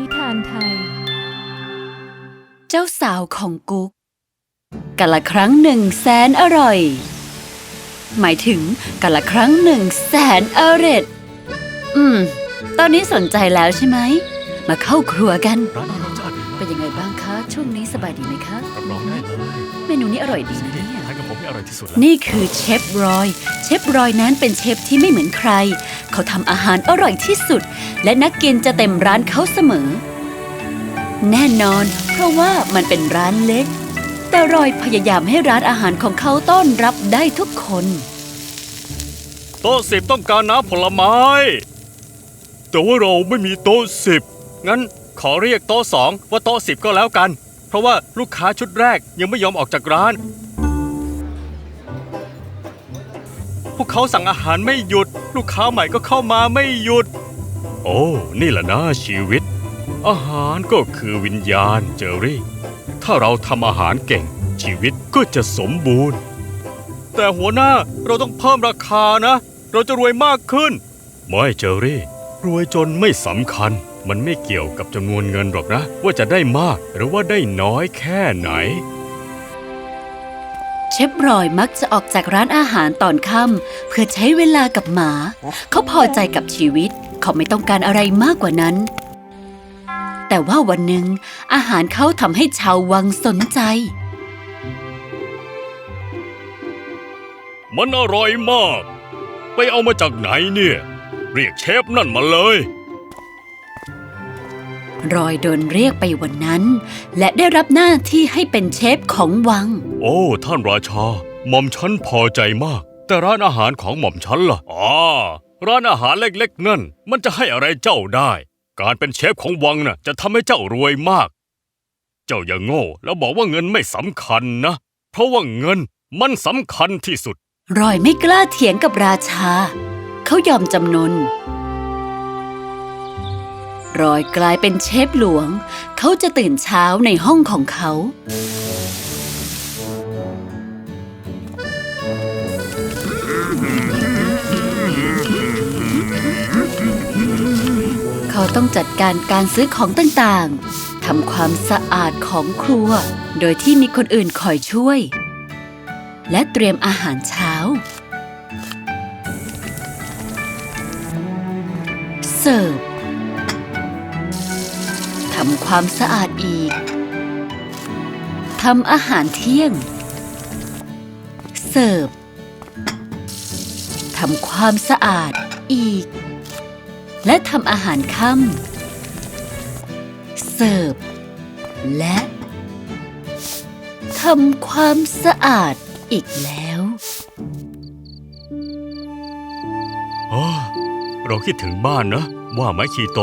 นิทานไทย เจ้าสาวของกุ๊กกะละครั้งหนึ่งแสนอร่อย หมายถึงกะละครั้งหนึ่งแสนอร่อยอืม ตอนนี้สนใจแล้วใช่ไหม มาเข้าครัวกัน ร้านนี้รสชาติดีมากเป็นยังไงบ้างคะ ช่วงนี้สบายดีไหมคะ รับรองได้เลยเมนูนี้อร่อยดีนะเนี่ย ทานกับผมที่อร่อยที่สุดแล้วนี่คือเชฟรอย เชฟรอยนั้นเป็นเชฟที่ไม่เหมือนใคร เขาทำอาหารอร่อยที่สุด และนักกินจะเต็มร้านเขาเสมอ แน่นอน เพราะว่ามันเป็นร้านเล็ก แต่รอยพยายามให้ร้านอาหารของเขาต้อนรับได้ทุกคน โต๊ะสิบต้องการน้ำผลไม้ แต่ว่าเราไม่มีโต๊ะสิบงั้นขอเรียกโต๊ะสองว่าโต๊ะสิบก็แล้วกัน เพราะว่าลูกค้าชุดแรกยังไม่ยอมออกจากร้าน พวกเขาสั่งอาหารไม่หยุด ลูกค้าใหม่ก็เข้ามาไม่หยุด โอ้ นี่แหละนะชีวิต อาหารก็คือวิญญาณเจอรี่ ถ้าเราทำอาหารเก่ง ชีวิตก็จะสมบูรณ์ แต่หัวหน้าเราต้องเพิ่มราคานะ เราจะรวยมากขึ้น ไม่เจอรี่ รวยจนไม่สำคัญ มันไม่เกี่ยวกับจำนวนเงินหรอกนะ ว่าจะได้มากหรือว่าได้น้อยแค่ไหน เชฟรอยมักจะออกจากร้านอาหารตอนค่ำเพื่อใช้เวลากับหมา เขาพอใจกับชีวิต เขาไม่ต้องการอะไรมากกว่านั้น แต่ว่าวันหนึ่ง อาหารเขาทำให้ชาววังสนใจ มันอร่อยมาก ไปเอามาจากไหนเนี่ย เรียกเชฟนั่นมาเลย รอยโดนเรียกไปวันนั้น และได้รับหน้าที่ให้เป็นเชฟของวัง โอ้ ท่านราชา หม่อมฉันพอใจมาก แต่ร้านอาหารของหม่อมฉันล่ะอ๋อร้านอาหารเล็กๆ นั่น มันจะให้อะไรเจ้าได้ การเป็นเชฟของวังน่ะ จะทำให้เจ้ารวยมาก เจ้าอย่าโง่แล้วบอกว่าเงินไม่สำคัญนะ เพราะว่าเงินมันสำคัญที่สุด รอยไม่กล้าเถียงกับราชา เขายอมจำนน รอยกลายเป็นเชฟหลวง เขาจะตื่นเช้าในห้องของเขา เขาต้องจัดการการซื้อของต่างๆ ทำความสะอาดของครัว โดยที่มีคนอื่นคอยช่วย และเตรียมอาหารเช้า เสิร์ฟำความสะอาดอีก ทำอาหารเที่ยง เสิร์ฟ ทำความสะอาดอีก และทำอาหารค่ำ เสิร์ฟ และทำความสะอาดอีกแล้วอ๋อเราคิดถึงบ้านนะ ว่าไหมคีโต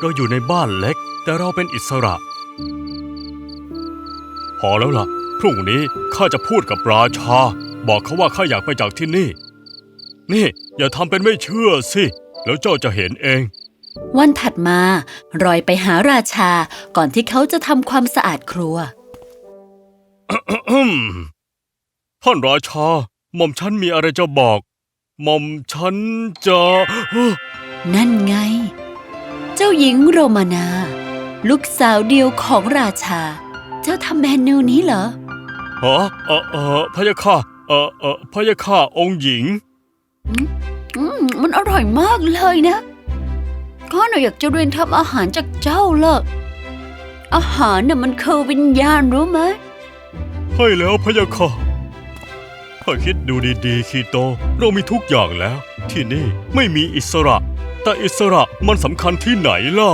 เราอยู่ในบ้านเล็ก แต่เราเป็นอิสระ พอแล้วล่ะ พรุ่งนี้ข้าจะพูดกับราชา บอกเขาว่าข้าอยากไปจากที่นี่ นี่ อย่าทำเป็นไม่เชื่อสิ แล้วเจ้าจะเห็นเอง วันถัดมารอยไปหาราชาก่อนที่เขาจะทำความสะอาดครัวอืมท่านราชาหม่อมฉันมีอะไรจะบอกหม่อมฉันจะ นั่นไง เจ้าหญิงโรมานา ลูกสาวเดียวของราชา เจ้าทำเมนูนี้เหรอฮะเออเออพะยะค่ะเออเออพะยะค่ะองค์หญิง อืมมันอร่อยมากเลยนะข้าหน่อยอยากจะเรียนทำอาหารจากเจ้าเลยอาหารน่ะมันคือวิญญาณรู้ไหมให้แล้วพะยะค่ะถ้าคิดดูดีๆคีโต เรามีทุกอย่างแล้ว ที่นี่ไม่มีอิสระ แต่อิสระมันสำคัญที่ไหนล่ะ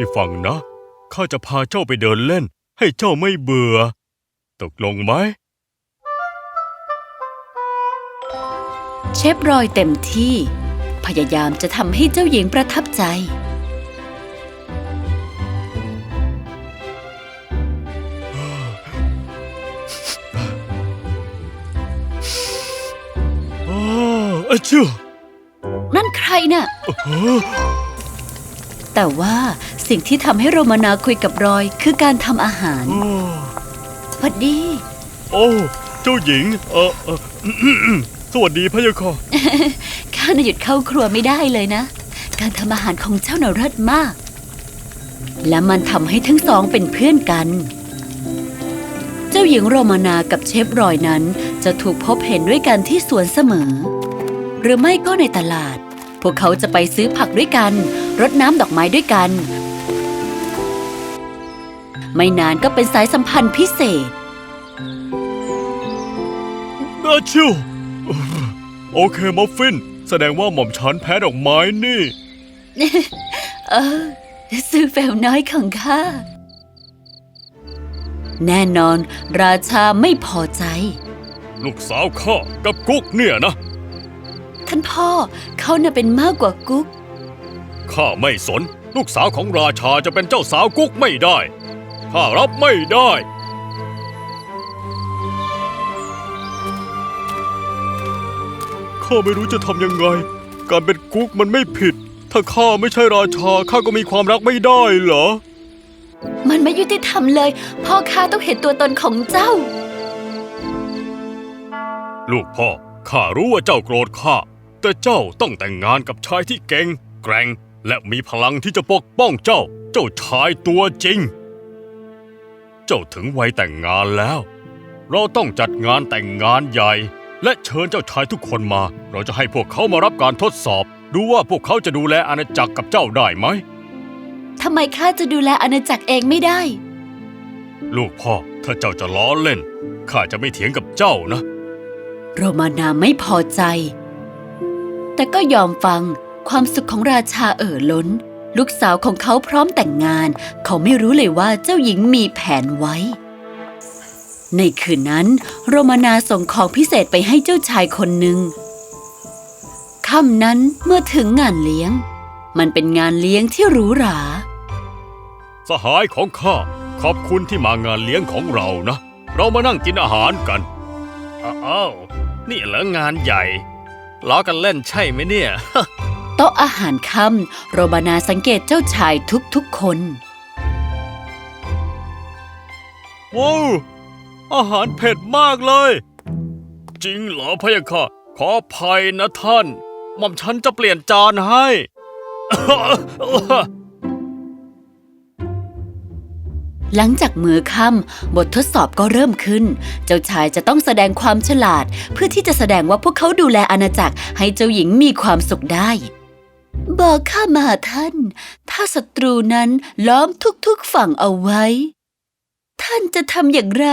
นี่ฟังนะข้าจะพาเจ้าไปเดินเล่น ให้เจ้าไม่เบื่อ ตกลงไหม เชฟรอยเต็มที่ พยายามจะทำให้เจ้าหญิงประทับใจ อ้าอะเชื่อนั่นใครน่ะ เออ แต่ว่าสิ่งที่ทำให้โรมานาคุยกับรอยคือการทำอาหารโอ้พอดี โอ้ เจ้าหญิง เออเออสวัสดีพะยะค่ะข้าน่ะหยุดเข้าครัวไม่ได้เลยนะ การทำอาหารของเจ้าน่ะเลิศมาก และมันทำให้ทั้งสองเป็นเพื่อนกัน เจ้าหญิงโรมานากับเชฟรอยนั้น จะถูกพบเห็นด้วยกันที่สวนเสมอ หรือไม่ก็ในตลาด พวกเขาจะไปซื้อผักด้วยกัน รดน้ำดอกไม้ด้วยกัน ไม่นานก็เป็นสายสัมพันธ์พิเศษนาชิวโอเคมัฟฟิน แสดงว่าหม่อมฉันแพ้ดอกไม้นี่ เออซื้อแฟวน้อยของข้า แน่นอน ราชาไม่พอใจ ลูกสาวข้ากับกุ๊กเนี่ยนะ ท่านพ่อเขาน่ะเป็นมากกว่ากุ๊ก ข้าไม่สน ลูกสาวของราชาจะเป็นเจ้าสาวกุ๊กไม่ได้ข้ารับไม่ได้ข้าไม่รู้จะทำยังไง การเป็นกุ๊กมันไม่ผิด ถ้าข้าไม่ใช่ราชาข้าก็มีความรักไม่ได้เหรอ มันไม่ยุติธรรมเลย พ่อข้าต้องเห็นตัวตนของเจ้า ลูกพ่อข้ารู้ว่าเจ้าโกรธข้าแต่เจ้าต้องแต่งงานกับชายที่เก่งแกร่ง และมีพลังที่จะปกป้องเจ้า เจ้าชายตัวจริง เจ้าถึงวัยแต่งงานแล้ว เราต้องจัดงานแต่งงานใหญ่ และเชิญเจ้าชายทุกคนมา เราจะให้พวกเขามารับการทดสอบ ดูว่าพวกเขาจะดูแลอาณาจักรกับเจ้าได้ไหมทำไมข้าจะดูแลอาณาจักรเองไม่ได้ ลูกพ่อ ถ้าเจ้าจะล้อเล่น ข้าจะไม่เถียงกับเจ้านะ โรมานาไม่พอใจ แต่ก็ยอมฟัง ความสุขของราชาเอ่อล้น ลูกสาวของเขาพร้อมแต่งงาน เขาไม่รู้เลยว่าเจ้าหญิงมีแผนไว้ ในคืนนั้น โรมานาส่งของพิเศษไปให้เจ้าชายคนหนึ่งค่ำนั้นเมื่อถึงงานเลี้ยง มันเป็นงานเลี้ยงที่หรูหรา สหายของข้าขอบคุณที่มางานเลี้ยงของเรานะ เรามานั่งกินอาหารกันอ้าวนี่เหรองานใหญ่ล้อกันเล่นใช่ไหมเนี่ย ต๊ะอาหารค่ำโรมานาสังเกตเจ้าชายทุกๆคน ว้าวอาหารเผ็ดมากเลย จริงเหรอพะยะค่ะ ขออภัยนะท่าน หม่อมฉันจะเปลี่ยนจานให้ หลังจากมือค่ำบททดสอบก็เริ่มขึ้น เจ้าชายจะต้องแสดงความฉลาด เพื่อที่จะแสดงว่าพวกเขาดูแลอาณาจักรให้เจ้าหญิงมีความสุขได้ บอกข้ามาท่าน ถ้าศัตรูนั้นล้อมทุกๆฝั่งเอาไว้ ท่านจะทำอย่างไร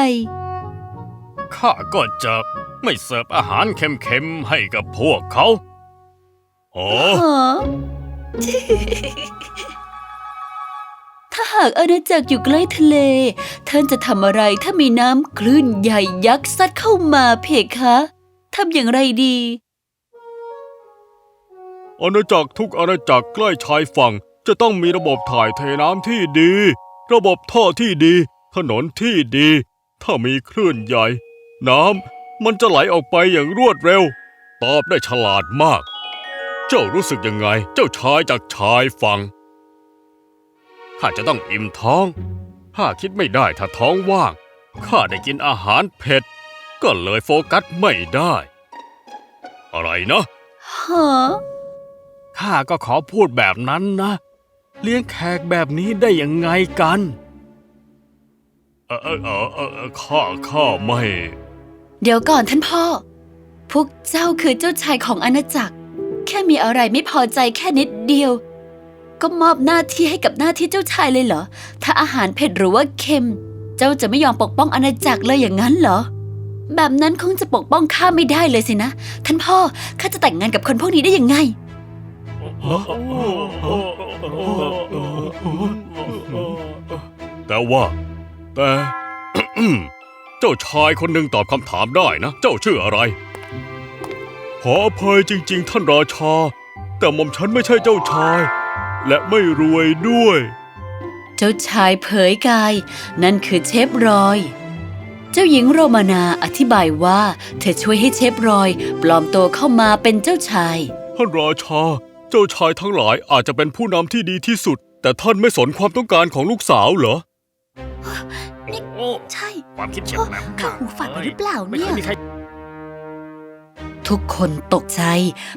ข้าก็จะไม่เสิร์ฟอาหารเค็มๆให้กับพวกเขา โอ้ฮะถ้าหากอาณาจักรอยู่ใกล้ทะเล ท่านจะทำอะไรถ้ามีน้ำคลื่นใหญ่ยักษ์ซัดเข้ามาเพคะ ทำอย่างไรดี อาณาจักรทุกอาณาจักรใกล้ชายฝั่ง จะต้องมีระบบถ่ายเทน้ำที่ดี ระบบท่อที่ดี ถนนที่ดี ถ้ามีคลื่นใหญ่ น้ำมันจะไหลออกไปอย่างรวดเร็ว ตอบได้ฉลาดมาก เจ้ารู้สึกยังไง เจ้าชายจากชายฝั่งข้าจะต้องอิ่มท้องข้าคิดไม่ได้ถ้าท้องว่างข้าได้กินอาหารเผ็ด ก็เลยโฟกัสไม่ได้ อะไรนะฮะ ข้าก็ขอพูดแบบนั้นนะ เลี้ยงแขกแบบนี้ได้ยังไงกัน เออเออเออข้าข้าไม่ เดี๋ยวก่อนท่านพ่อ พวกเจ้าคือเจ้าชายของอาณาจักร แค่มีอะไรไม่พอใจแค่นิดเดียว ก็มอบหน้าที่ให้กับหน้าที่เจ้าชายเลยเหรอ ถ้าอาหารเผ็ดหรือว่าเค็ม เจ้าจะไม่ยอมปกป้องอาณาจักรเลยอย่างนั้นเหรอแบบนั้นคงจะปกป้องข้าไม่ได้เลยสินะ ท่านพ่อข้าจะแต่งงานกับคนพวกนี้ได้ยังไง แต่ว่า แต่ เจ้าชายคนหนึ่งตอบคำถามได้นะ เจ้าชื่ออะไร ขออภัยจริง ๆ ท่านราชา แต่หม่อมฉันไม่ใช่เจ้าชาย และไม่รวยด้วย เจ้าชายเผยกาย นั่นคือเชฟรอย เจ้าหญิงโรมานาอธิบายว่า เธอช่วยให้เชฟรอย ปลอมตัวเข้ามาเป็นเจ้าชาย ท่านราชา เจ้าชายทั้งหลายอาจจะเป็นผู้นำที่ดีที่สุด แต่ท่านไม่สนความต้องการของลูกสาวเหรอใช่ความคิดเฉียบแหลมข้าหูฝาดไปหรือเปล่าไม่เนี่เคยย มีใคร ทุกคนตกใจ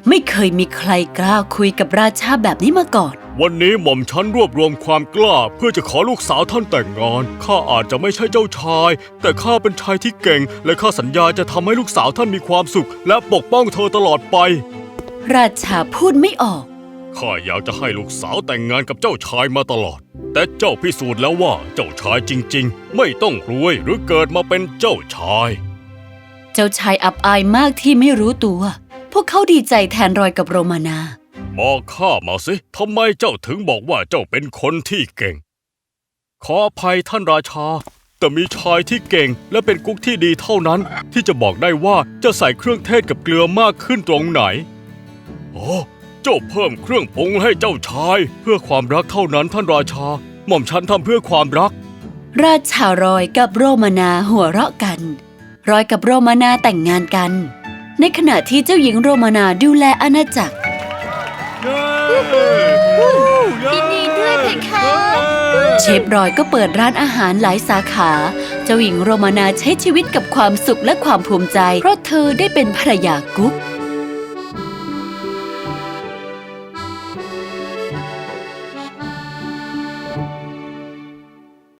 ไม่เคยมีใครกล้าคุยกับราชาแบบนี้มาก่อน วันนี้หม่อมฉันรวบรวมความกล้า เพื่อจะขอลูกสาวท่านแต่งงาน ข้าอาจจะไม่ใช่เจ้าชาย แต่ข้าเป็นชายที่เก่ง และข้าสัญญาจะทำให้ลูกสาวท่านมีความสุข และปกป้องเธอตลอดไป ราชาพูดไม่ออก ข้าอยากจะให้ลูกสาวแต่งงานกับเจ้าชายมาตลอด แต่เจ้าพิสูจน์แล้วว่าเจ้าชายจริง ๆ ไม่ต้องรวยหรือเกิดมาเป็นเจ้าชาย เจ้าชายอับอายมากที่ไม่รู้ตัว พวกเขาดีใจแทนรอยกับโรมานาบอกข้ามาสิทำไมเจ้าถึงบอกว่าเจ้าเป็นคนที่เก่ง ขออภัยท่านราชา แต่มีชายที่เก่งและเป็นกุ๊กที่ดีเท่านั้น ที่จะบอกได้ว่าจะใส่เครื่องเทศกับเกลือมากขึ้นตรงไหน โอ้เจ้าเพิ่มเครื่องปรุงให้เจ้าชาย เพื่อความรักเท่านั้นท่านราชา หม่อมฉันทำเพื่อความรัก ราชารอยกับโรมานาหัวเราะกัน รอยกับโรมานาแต่งงานกัน ในขณะที่เจ้าหญิงโรมานาดูแลอาณาจักรยินดีด้วยเพคะเชฟรอยก็เปิดร้านอาหารหลายสาขา เจ้าหญิงโรมานาใช้ชีวิตกับความสุขและความภูมิใจ เพราะเธอได้เป็นภรรยากุ๊ก